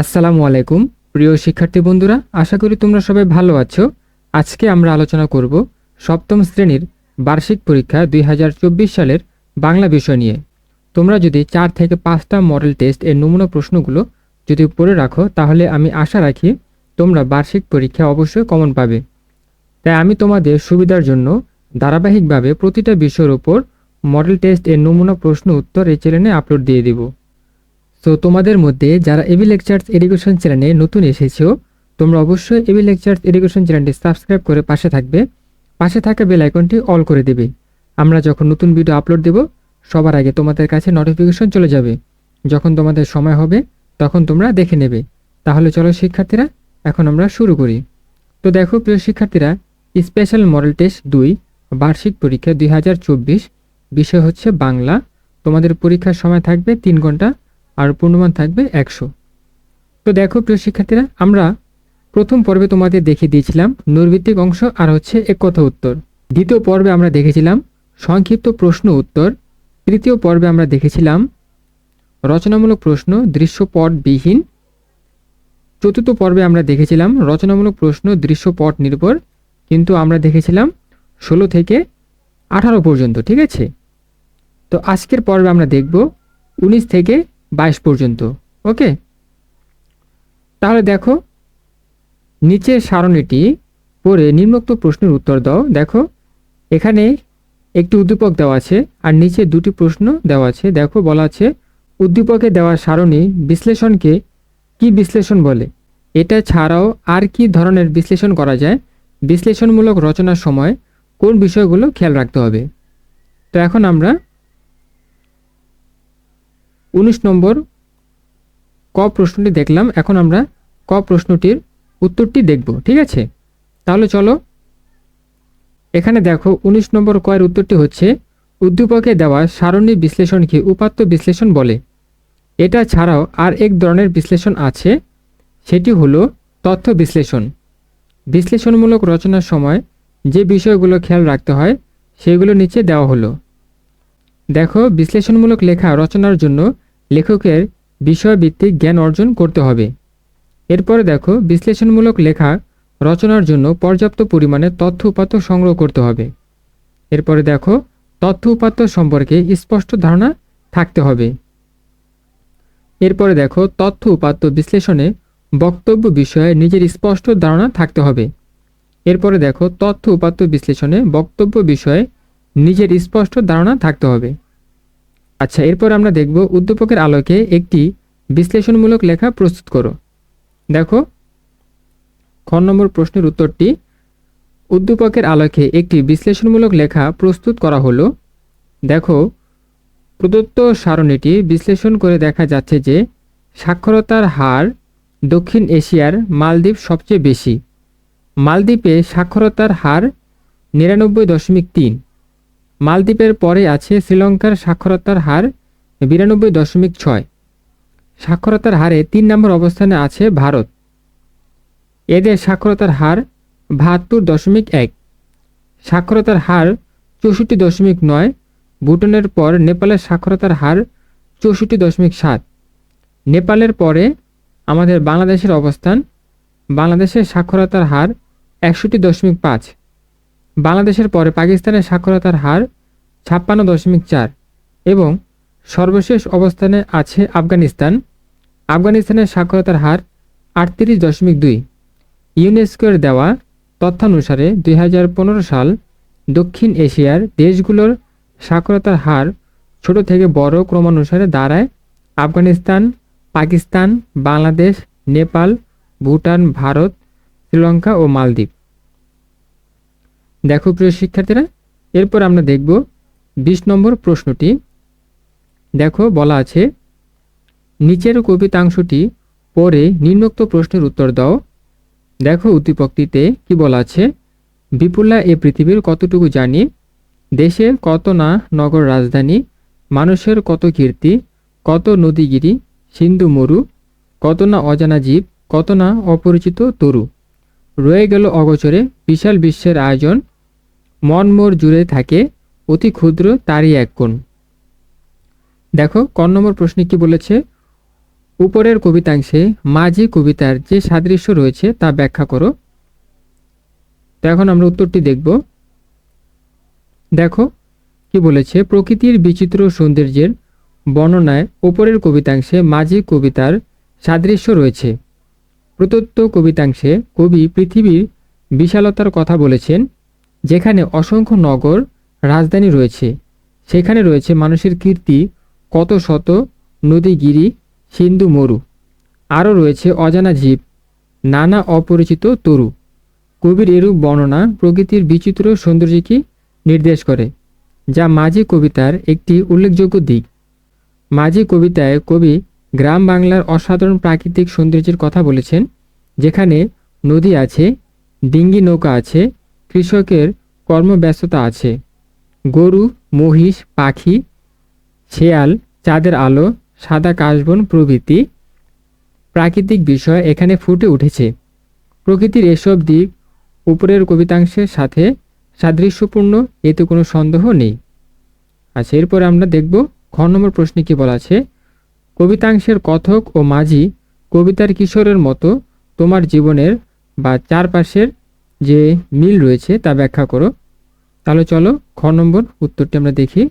আসসালামু আলাইকুম, প্রিয় শিক্ষার্থী বন্ধুরা, আশা করি তোমরা সবাই ভালো আছো। আজকে আমরা আলোচনা করব সপ্তম শ্রেণির বার্ষিক পরীক্ষা দুই হাজার চব্বিশ সালের বাংলা বিষয় নিয়ে। তোমরা যদি চার থেকে পাঁচটা মডেল টেস্ট এর নমুনা প্রশ্নগুলো যদি পড়ে রাখো, তাহলে আমি আশা রাখি তোমরা বার্ষিক পরীক্ষা অবশ্যই কমন পাবে। তাই আমি তোমাদের সুবিধার জন্য ধারাবাহিকভাবে প্রতিটা বিষয়ের উপর মডেল টেস্ট এর নমুনা প্রশ্ন উত্তর এই চ্যানেলে আপলোড দিয়ে দিব। সো তোমাদের মধ্যে যারা এবি লেকচার্স এডুকেশন চ্যানেলে নতুন এসেছ, তোমরা অবশ্যই এবি লেকচার্স এডুকেশন চ্যানেলটি সাবস্ক্রাইব করে পাশে থাকবে। পাশে থাকা বেল আইকনটি অল করে দেবে। আমরা যখন নতুন ভিডিও আপলোড দেব, সবার আগে তোমাদের কাছে নোটিফিকেশন চলে যাবে। যখন তোমাদের সময় হবে, তখন তোমরা দেখে নেবে। তাহলে চলো শিক্ষার্থীরা, এখন আমরা শুরু করি। তো দেখো, প্রিয় শিক্ষার্থীরা স্পেশাল মডেল টেস্ট দুই, বার্ষিক পরীক্ষা দুই হাজার চব্বিশ। বিষয় হচ্ছে বাংলা। তোমাদের পরীক্ষার সময় থাকবে তিন ঘণ্টা আর পূর্ণমান থাকবে একশো। তো দেখো প্রিয় শিক্ষার্থীরা, আমরা প্রথম পর্বে তোমাদের দেখিয়ে দিয়েছিলাম নৈর্ভিত্তিক অংশ আর হচ্ছে এক কথা উত্তর। দ্বিতীয় পর্বে আমরা দেখেছিলাম সংক্ষিপ্ত প্রশ্ন উত্তর। তৃতীয় পর্বে আমরা দেখেছিলাম রচনামূলক প্রশ্ন দৃশ্যপটবিহীন। চতুর্থ পর্বে আমরা দেখেছিলাম রচনামূলক প্রশ্ন দৃশ্যপট নির্ভর কিন্তু আমরা দেখেছিলাম ষোলো থেকে আঠারো পর্যন্ত, ঠিক আছে? তো আজকের পর্বে আমরা দেখব উনিশ থেকে বাইশ পর্যন্ত, ওকে? তাহলে দেখো, নিচের সারণীটি পড়ে নিম্নোক্ত প্রশ্নের উত্তর দাও। দেখো, এখানে একটি উদ্দীপক দেওয়া আছে আর নিচে দুটি প্রশ্ন দেওয়া আছে। দেখো, বলা আছে, উদ্দীপকে দেওয়া সারণী বিশ্লেষণকে কি বিশ্লেষণ বলে? এটা ছাড়াও আর কি ধরনের বিশ্লেষণ করা যায়? বিশ্লেষণমূলক রচনার সময় কোন বিষয়গুলো খেয়াল রাখতে হবে? তো এখন আমরা উনিশ নম্বর ক প্রশ্নটি দেখলাম। এখন আমরা ক প্রশ্নটির উত্তরটি দেখব, ঠিক আছে? তাহলে চলো। এখানে দেখো, উনিশ নম্বর কয়ের উত্তরটি হচ্ছে, উদ্দীপকে দেওয়া সারণী বিশ্লেষণকে উপাত্ত বিশ্লেষণ বলে? এটা ছাড়াও আর এক ধরনের বিশ্লেষণ আছে, সেটি হলো তথ্য বিশ্লেষণ। বিশ্লেষণমূলক রচনার সময় যে বিষয়গুলো খেয়াল রাখতে হয়, সেগুলো নিচে দেওয়া হলো। দেখো, বিশ্লেষণমূলক লেখা রচনার জন্য লেখকের বিষয়ভিত্তিক জ্ঞান অর্জন করতে হবে। এরপরে দেখো, বিশ্লেষণমূলক লেখা রচনার জন্য পর্যাপ্ত পরিমাণে তথ্য উপাত্ত সংগ্রহ করতে হবে। এরপরে দেখো, তথ্য উপাত্ত সম্পর্কে স্পষ্ট ধারণা থাকতে হবে। এরপরে দেখো, তথ্য উপাত্ত বিশ্লেষণে বক্তব্য বিষয়ে নিজের স্পষ্ট ধারণা থাকতে হবে। এরপরে দেখো, তথ্য উপাত্ত বিশ্লেষণে বক্তব্য বিষয়ে নিজের স্পষ্ট ধারণা থাকতে হবে। আচ্ছা এরপর আমরা দেখব উদ্দীপকের আলোকে একটি বিশ্লেষণমূলক লেখা প্রস্তুত করো। দেখো, খ নম্বর প্রশ্নের উত্তরটি, উদ্দীপকের আলোকে একটি বিশ্লেষণমূলক লেখা প্রস্তুত করা হলো। দেখো, প্রদত্ত সারণীটি বিশ্লেষণ করে দেখা যাচ্ছে যে সাক্ষরতার হার দক্ষিণ এশিয়ার মালদ্বীপ সবচেয়ে বেশি। মালদ্বীপে সাক্ষরতার হার নিরানব্বই দশমিক তিন। মালদ্বীপের পরে আছে শ্রীলঙ্কার সাক্ষরতার হার বিরানব্বই দশমিক ছয়। সাক্ষরতার হারে তিন নম্বর অবস্থানে আছে ভারত। এদের সাক্ষরতার হার বাহাত্তর দশমিক এক। সাক্ষরতার হার চৌষট্টি দশমিক নয়। ভুটানের পর নেপালের সাক্ষরতার হার চৌষট্টি দশমিক সাত। নেপালের পরে আমাদের বাংলাদেশের অবস্থান, বাংলাদেশের সাক্ষরতার হার একষট্টি দশমিক পাঁচ। বাংলাদেশের পরে পাকিস্তানের সাক্ষরতার হার ছাপ্পান্ন দশমিক চার এবং সর্বশেষ অবস্থানে আছে আফগানিস্তান। আফগানিস্তানের সাক্ষরতার হার আটত্রিশ দশমিক দুই। ইউনেস্কোর দেওয়া তথ্যানুসারে দুই হাজার পনেরো সাল দক্ষিণ এশিয়ার দেশগুলোর সাক্ষরতার হার ছোট থেকে বড় ক্রমানুসারে দাঁড়ায়। আফগানিস্তান, পাকিস্তান, বাংলাদেশ, নেপাল, ভুটান, ভারত, শ্রীলঙ্কা ও মালদ্বীপ। দেখো প্রিয় শিক্ষার্থীরা, এরপর আমরা দেখব বিশ নম্বর প্রশ্নটি। দেখো বলা আছে, নিচের কবিতাংশটি পরে নিম্নোক্ত প্রশ্নের উত্তর দাও। দেখো উদ্দীপকটিতে কি বলা আছে বিপুলা এ পৃথিবীর কতটুকু জানি, দেশের কত না নগর রাজধানী, মানুষের কত কীর্তি, কত নদীগিরি, সিন্ধু মরু, কত না অজানা জীব, কত না অপরিচিত তরু। রয়ে গেল অগোচরে বিশাল বিশ্বের আয়োজন। মন মোর জুড়ে থাকে অতি ক্ষুদ্র তারই এক কোণ। দেখো ক নম্বর প্রশ্নে কি বলেছে? উপরের কবিতাংশে মাঝি কবিতার যে সাদৃশ্য রয়েছে তা ব্যাখ্যা করো। তো এখন আমরা উত্তরটি দেখব। দেখো, কি বলেছে? প্রকৃতির বিচিত্র সৌন্দর্যের বর্ণনায় ওপরের কবিতাংশে মাঝি কবিতার সাদৃশ্য রয়েছে। প্রদত্ত কবিতাংশে কবি পৃথিবীর বিশালতার কথা বলেছেন, যেখানে অসংখ্য নগর, রাজধানী রয়েছে। সেখানে রয়েছে মানুষের কীর্তি, কত শত নদীগিরি, সিন্ধু, মরু। আরও রয়েছে অজানা জীব, নানা অপরিচিত তরু। কবির এরূপ বর্ণনা প্রকৃতির বিচিত্র সৌন্দর্যকে নির্দেশ করে, যা মাঝি কবিতার একটি উল্লেখযোগ্য দিক। মাঝি কবিতায় কবি গ্রাম বাংলার অসাধারণ প্রাকৃতিক সৌন্দর্যের কথা বলেছেন, যেখানে নদী আছে, ডিঙ্গি নৌকা আছে, কৃষকের কর্মব্যস্ততা আছে। গরু, মহিষ, পাখি, শেয়াল, চাঁদের আলো, সাদা কাশবন প্রভৃতি প্রাকৃতিক বিষয় এখানে ফুটে উঠেছে। প্রকৃতির এসব দিক উপরের কবিতাংশের সাথে সাদৃশ্যপূর্ণ, এতে কোনো সন্দেহ নেই। আচ্ছা এরপরে আমরা দেখব খ নম্বর প্রশ্নে কি বলা আছে? কবিতাংশের কথক ও মাঝি কবিতার কিশোরের মতো তোমার জীবনের বা চারপাশের যে মিল রয়েছে তা ব্যাখ্যা করো। তাহলে চলো খ নম্বর উত্তরটি আমরা দেখি।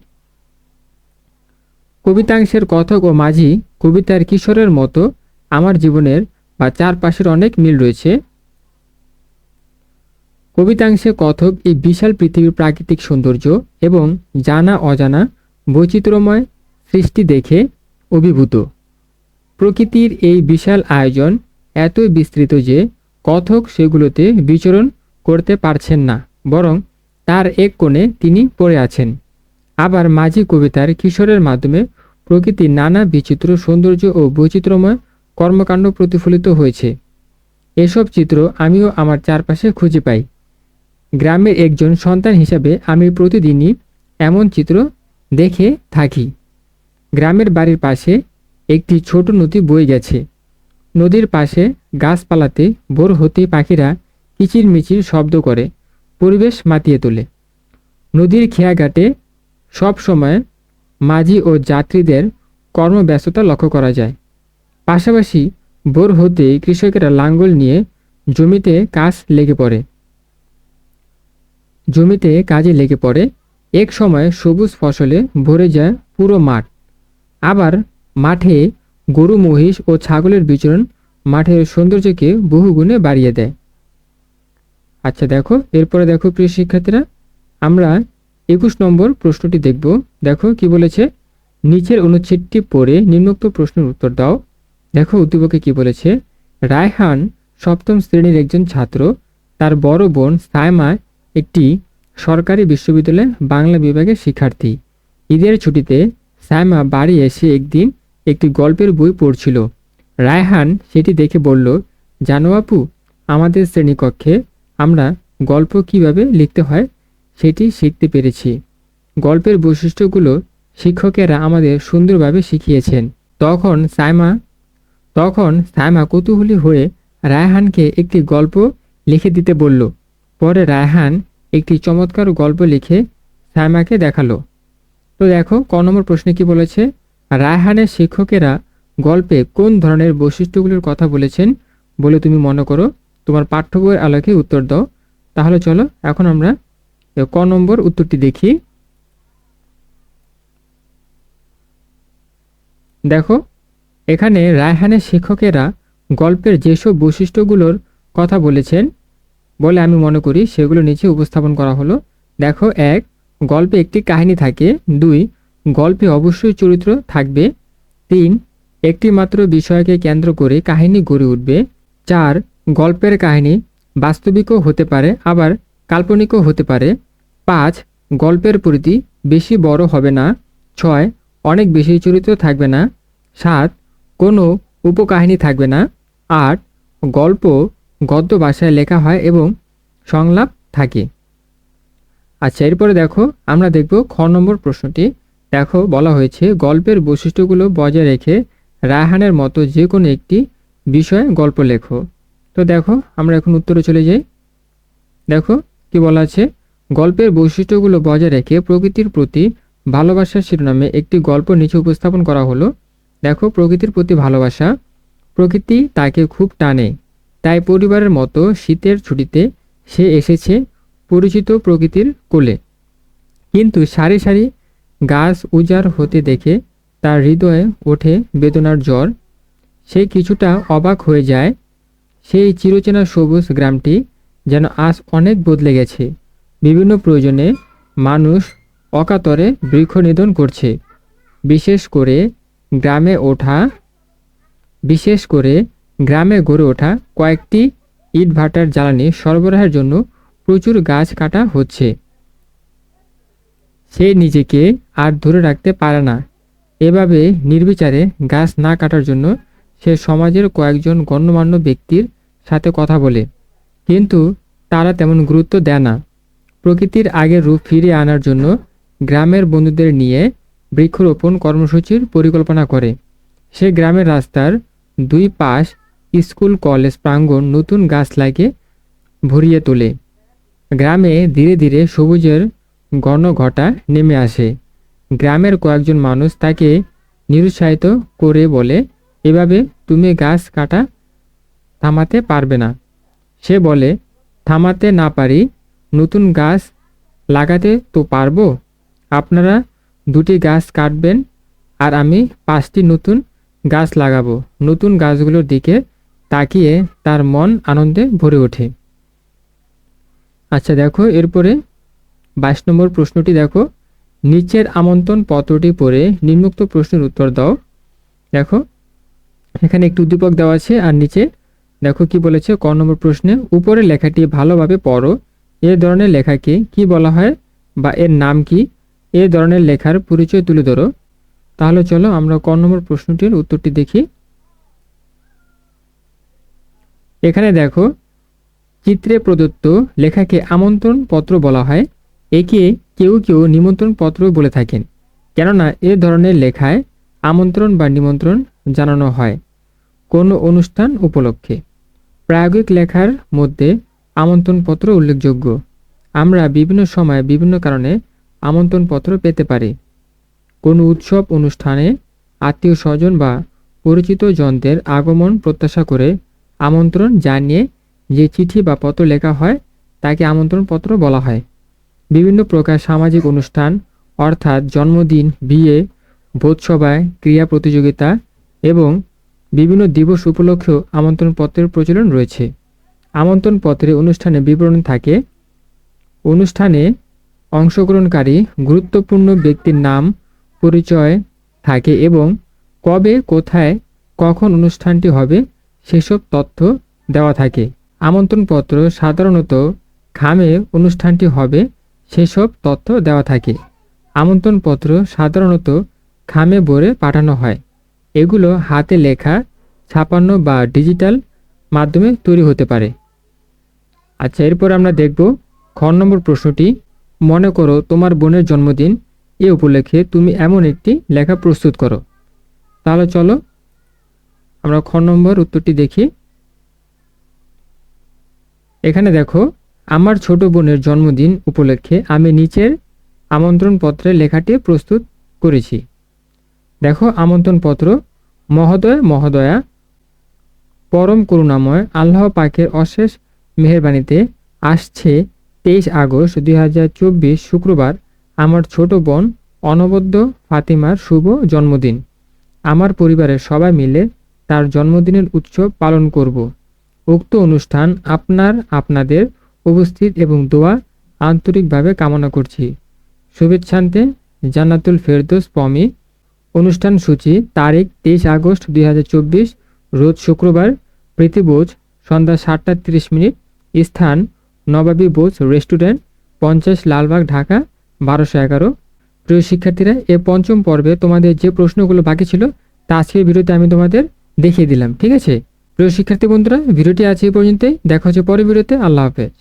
কবিতাংশের কথক ও মাঝি কবিতার কিশোরের মতো আমার জীবনের বা চারপাশের অনেক মিল রয়েছে। কবিতাংশে কথক এই বিশাল পৃথিবীর প্রাকৃতিক সৌন্দর্য এবং জানা অজানা বৈচিত্র্যময় সৃষ্টি দেখে অভিভূত। প্রকৃতির এই বিশাল আয়োজন এতই বিস্তৃত যে কথক সেগুলোতে বিচরণ করতে পারছেন না, বরং তার এক কোণে তিনি পড়ে আছেন। আবার মাঝি কবিতার কিশোরের মাধ্যমে প্রকৃতির নানা বিচিত্র সৌন্দর্য ও বৈচিত্র্যময় কর্মকাণ্ড প্রতিফলিত হয়েছে। এসব চিত্র আমিও আমার চারপাশে খুঁজে পাই। গ্রামের একজন সন্তান হিসাবে আমি প্রতিদিনই এমন চিত্র দেখে থাকি। গ্রামের বাড়ির পাশে একটি ছোট নদী বয়ে গেছে। নদীর পাশে গাছপালাতে ভোর হতে পাখিরা কিচিরমিচির শব্দ করে, পরিবেশ মাতিয়ে তোলে। নদীর খেয়াঘাটে সব সময় মাঝি ও যাত্রীদের কর্মব্যস্ততা লক্ষ্য করা যায়। পাশাপাশি ভোর হতে কৃষকেরা লাঙ্গল নিয়ে জমিতে কাজ লেগে পড়ে। জমিতে কাজে লেগে পড়ে, এক সময় সবুজ ফসলে ভরে যায় পুরো মাঠ। আবার মাঠে গরু, মহিষ ও ছাগলের বিচরণ মাঠের সৌন্দর্যকে বহুগুণে বাড়িয়ে দেয়। আচ্ছা দেখো, এরপরে দেখো প্রিয় শিক্ষার্থীরা, আমরা একুশ নম্বর প্রশ্নটি দেখব। দেখো কি বলেছে? নিচের অনুচ্ছেদটি পড়ে নিম্নোক্ত প্রশ্নের উত্তর দাও। দেখো উদ্দীপকে কি বলেছে? রায়হান সপ্তম শ্রেণির একজন ছাত্র, তার বড় বোন সায়মা একটি সরকারি বিশ্ববিদ্যালয়ে বাংলা বিভাগের শিক্ষার্থী। ঈদের ছুটিতে সায়মা বাড়ি এসে একদিন একটি গল্পের বই পড়ছিল। রায়হান সেটি দেখে বলল, জানো আপু, আমাদের শ্রেণীকক্ষে আমরা গল্প কীভাবে লিখতে হয় সেটি শিখতে পেরেছি। গল্পের বৈশিষ্ট্যগুলো শিক্ষকেরা আমাদের সুন্দরভাবে শিখিয়েছেন। তখন সাইমা তখন সাইমা কৌতূহলী হয়ে রায়হানকে একটি গল্প লিখে দিতে বলল। পরে রায়হান একটি চমৎকার গল্প লিখে সাইমাকে দেখাল। তো দেখো, ক নম্বর প্রশ্নে কি বলেছে? রায়হানের শিক্ষকেরা গল্পে কোন ধরনের বৈশিষ্ট্যগুলোর কথা বলেছেন বলে তুমি মনে করো? তোমার পাঠ্য বইয়ের আলোকে উত্তর দাও। তাহলে চলো, এখন আমরা ক নম্বর উত্তরটি দেখি। দেখো, এখানে রায়হানের শিক্ষকেরা গল্পের যেসব বৈশিষ্ট্যগুলোর কথা বলেছেন বলে আমি মনে করি সেগুলো নিচে উপস্থাপন করা হলো। দেখো, এক গল্পে একটি কাহিনী থাকে। দুই, গল্পে অবশ্যই চরিত্র থাকবে। তিন, একটি মাত্র বিষয়কে কেন্দ্র করে কাহিনী গড়ে উঠবে। চার, গল্পের কাহিনী বাস্তবিকও হতে পারে, আবার কাল্পনিকও হতে পারে। পাঁচ, গল্পের পরিধি বেশি বড় হবে না। ছয়, অনেক বেশি চরিত্র থাকবে না। সাত, কোনো উপকাহিনী থাকবে না। আট, গল্প গদ্য ভাষায় লেখা হয় এবং সংলাপ থাকে। আচ্ছা এরপরে দেখো, আমরা দেখব খ নম্বর প্রশ্নটি। দেখো, বলা হয়েছে, গল্পের বৈশিষ্ট্যগুলো বজায় রেখে রায়হানের মতো যে কোনো একটি বিষয়ে গল্প লেখো। তো দেখো, আমরা এখন উত্তরে চলে যাই। দেখো, কি বলা আছে? গল্পের বৈশিষ্ট্যগুলো বজায় রেখে প্রকৃতির প্রতি ভালোবাসার শিরোনামে একটি গল্প নিচে উপস্থাপন করা হলো। দেখো, প্রকৃতির প্রতি ভালোবাসা, প্রকৃতি তাকে খুব টানে। তাই পরিবারের মতো শীতের ছুটিতে সে এসেছে পরিচিত প্রকৃতির কোলে। কিন্তু সারি সারি গাছ উজাড় হতে দেখে তার হৃদয়ে ওঠে বেদনার জ্বর। সে কিছুটা অবাক হয়ে যায়। সেই চিরচেনা সবুজ গ্রামটি যেন আজ অনেক বদলে গেছে। বিভিন্ন প্রয়োজনে মানুষ অকাতরে বৃক্ষ নিধন করছে। বিশেষ করে গ্রামে ওঠা, বিশেষ করে গ্রামে গড়ে ওঠা কয়েকটি ইটভাটার জ্বালানি সরবরাহের জন্য প্রচুর গাছ কাটা হচ্ছে। সে নিজেকে আর ধরে রাখতে পারে না। এভাবে নির্বিচারে গাছ না কাটার জন্য সে সমাজের কয়েকজন গণ্যমান্য ব্যক্তির সাথে কথা বলে। কিন্তু তারা তেমন গুরুত্ব দেয় না। প্রকৃতির আগের রূপ ফিরিয়ে আনার জন্য গ্রামের বন্ধুদের নিয়ে বৃক্ষরোপণ কর্মসূচির পরিকল্পনা করে। সে গ্রামের রাস্তার দুই পাশ স্কুল, কলেজ প্রাঙ্গণ নতুন গাছ লাগিয়ে ভরিয়ে তোলে। গ্রামে ধীরে ধীরে সবুজের গণঘটা নেমে আসে। গ্রামের কয়েকজন মানুষ তাকে নিরুৎসাহিত করে বলে, এভাবে তুমি গাছ কাটা, থামাতে পারবে না। সে বলে, থামাতে না পারি, নতুন গাছ লাগাতে তো পারব। আপনারা দুটি গাছ কাটবেন আর আমি পাঁচটি নতুন গাছ লাগাবো। নতুন গাছগুলোর দিকে তাকিয়ে তার মন আনন্দে ভরে ওঠে। আচ্ছা দেখো, এরপরে বাইশ নম্বর প্রশ্নটি দেখো। নিচের আমন্ত্রণ পত্রটি পড়ে নিম্নোক্ত প্রশ্নের উত্তর দাও। দেখো, এখানে একটু উদ্দীপক দেওয়া আছে, আর নিচে দেখো কি বলেছে ক নম্বর প্রশ্নে, উপরের লেখাটি ভালোভাবে পড়ো। এ ধরনের লেখাকে কি বলা হয় বা এর নাম কি? এ ধরনের লেখার পরিচয় তুলে ধরো। তাহলে চলো আমরা ক নম্বর প্রশ্নটির উত্তরটি দেখি। এখানে দেখো চিত্রে প্রদত্ত লেখাকে আমন্ত্রণ পত্র বলা হয়। একে কেউ কেউ নিমন্ত্রণ পত্র বলে থাকেন, কেননা এ ধরনের লেখায় আমন্ত্রণ বা নিমন্ত্রণ জানানো হয় কোনো অনুষ্ঠান উপলক্ষে। প্রায়োগিক লেখার মধ্যে আমন্ত্রণপত্র উল্লেখযোগ্য। আমরা বিভিন্ন সময় বিভিন্ন কারণে আমন্ত্রণপত্র পেতে পারি। কোনো উৎসব, অনুষ্ঠানে আত্মীয় স্বজন বা পরিচিত জনদের আগমন প্রত্যাশা করে আমন্ত্রণ জানিয়ে যে চিঠি বা পত্র লেখা হয়, তাকে আমন্ত্রণপত্র বলা হয়। বিভিন্ন প্রকার সামাজিক অনুষ্ঠান, অর্থাৎ জন্মদিন, বিয়ে, ভোজসভায় ক্রিয়া প্রতিযোগিতা এবং বিভিন্ন দিবস উপলক্ষেও আমন্ত্রণপত্রের প্রচলন রয়েছে। আমন্ত্রণপত্রে অনুষ্ঠানে বিবরণ থাকে, অনুষ্ঠানে অংশগ্রহণকারী গুরুত্বপূর্ণ ব্যক্তির নাম, পরিচয় থাকে এবং কবে, কোথায়, কখন অনুষ্ঠানটি হবে, সেসব তথ্য দেওয়া থাকে। আমন্ত্রণপত্র সাধারণত খামে অনুষ্ঠানটি হবে, সেসব তথ্য দেওয়া থাকে। আমন্ত্রণপত্র সাধারণত খামে ভরে পাঠানো হয়। এগুলো হাতে লেখা, ছাপানো বা ডিজিটাল মাধ্যমে তৈরি হতে পারে। আচ্ছা এরপর আমরা দেখব খ নম্বর প্রশ্নটি। মনে করো তোমার বোনের জন্মদিন। এ উপলক্ষে তুমি এমন একটি লেখা প্রস্তুত করো। তাহলে চলো আমরা খ নম্বর উত্তরটি দেখি। এখানে দেখো, আমার ছোট বোনের জন্মদিন উপলক্ষে আমি নিচের আমন্ত্রণপত্রের লেখাটি প্রস্তুত করেছি। দেখো, আমন্ত্রণপত্র, মহোদয়, মহোদয়া, পরম করুণাময়, আল্লাহ পাকের অশেষ মেহরবানিতে আসছে তেইশ আগস্ট দুই হাজার চব্বিশ শুক্রবার, আমার ছোট বোন অনবদ্য ফাতিমার শুভ জন্মদিন। আমার পরিবারের সবাই মিলে তার জন্মদিনের উৎসব পালন করব। উক্ত অনুষ্ঠান আপনার, আপনাদের উপস্থিত এবং দোয়া আন্তরিকভাবে কামনা করছি। শুভেচ্ছান্তে জান্নাতুল ফেরদোস পমি। অনুষ্ঠান সূচি তারিখ তেইশ আগস্ট দুই হাজার চব্বিশ, রোজ শুক্রবার প্রীতিবোজ সন্ধ্যা সাতটা তিরিশ মিনিট, স্থান নবাবী বোস রেস্টুরেন্ট, পঞ্চাশ লালবাগ, ঢাকা, বারোশো এগারো। প্রিয় শিক্ষার্থীরা, এ পঞ্চম পর্বে তোমাদের যে প্রশ্নগুলো বাকি ছিল, তা আজকের ভিডিওতে আমি তোমাদের দেখিয়ে দিলাম, ঠিক আছে? প্রিয় শিক্ষার্থী বন্ধুরা ভিডিওটি আছে এই পর্যন্তই। দেখা হচ্ছে পরের ভিডিওতে। আল্লাহ হাফেজ।